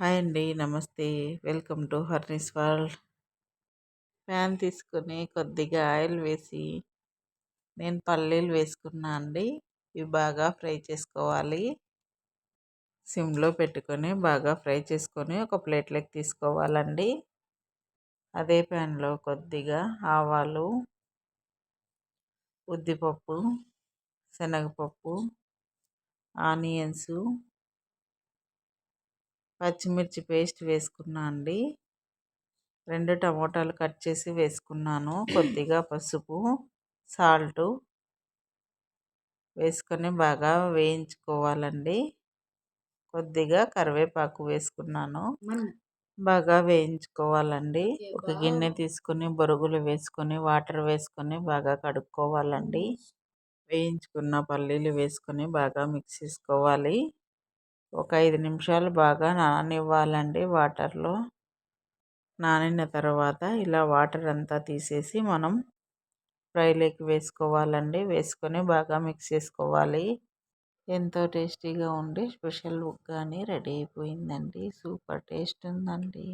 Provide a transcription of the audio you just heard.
Hi అండి నమస్తే. Welcome to Harnis World. Pan తీసుకొని కొద్దిగా ఆయిల్ వేసి నేను పల్లీలు వేసుకున్నా అండి. ఇవి బాగా ఫ్రై చేసుకోవాలి. సిమ్లో పెట్టుకొని బాగా ఫ్రై చేసుకొని ఒక ప్లేట్లోకి తీసుకోవాలండి. అదే ప్యాన్లో కొద్దిగా ఆవాలు ఉద్దిపప్పు శనగపప్పు ఆనియన్స్ పచ్చిమిర్చి పేస్ట్ వేసుకున్నా అండి. రెండు టమోటాలు కట్ చేసి వేసుకున్నాను. కొద్దిగా పసుపు సాల్టు వేసుకొని బాగా వేయించుకోవాలండి. కొద్దిగా కరివేపాకు వేసుకున్నాను. బాగా వేయించుకోవాలండి. ఒక గిన్నె తీసుకుని బొరుగులు వేసుకొని వాటర్ వేసుకొని బాగా కడుక్కోవాలండి. వేయించుకున్న పల్లీలు వేసుకొని బాగా మిక్స్ చేసుకోవాలి. ఒక ఐదు నిమిషాలు బాగా నాననివ్వాలండి వాటర్లో. నానిన తర్వాత ఇలా వాటర్ అంతా తీసేసి మనం ఫ్రైలోకి వేసుకోవాలండి. వేసుకొని బాగా మిక్స్ చేసుకోవాలి. ఎంతో టేస్టీగా ఉండి స్పెషల్ కానీ రెడీ అయిపోయిందండి. సూపర్ టేస్ట్ ఉందండి.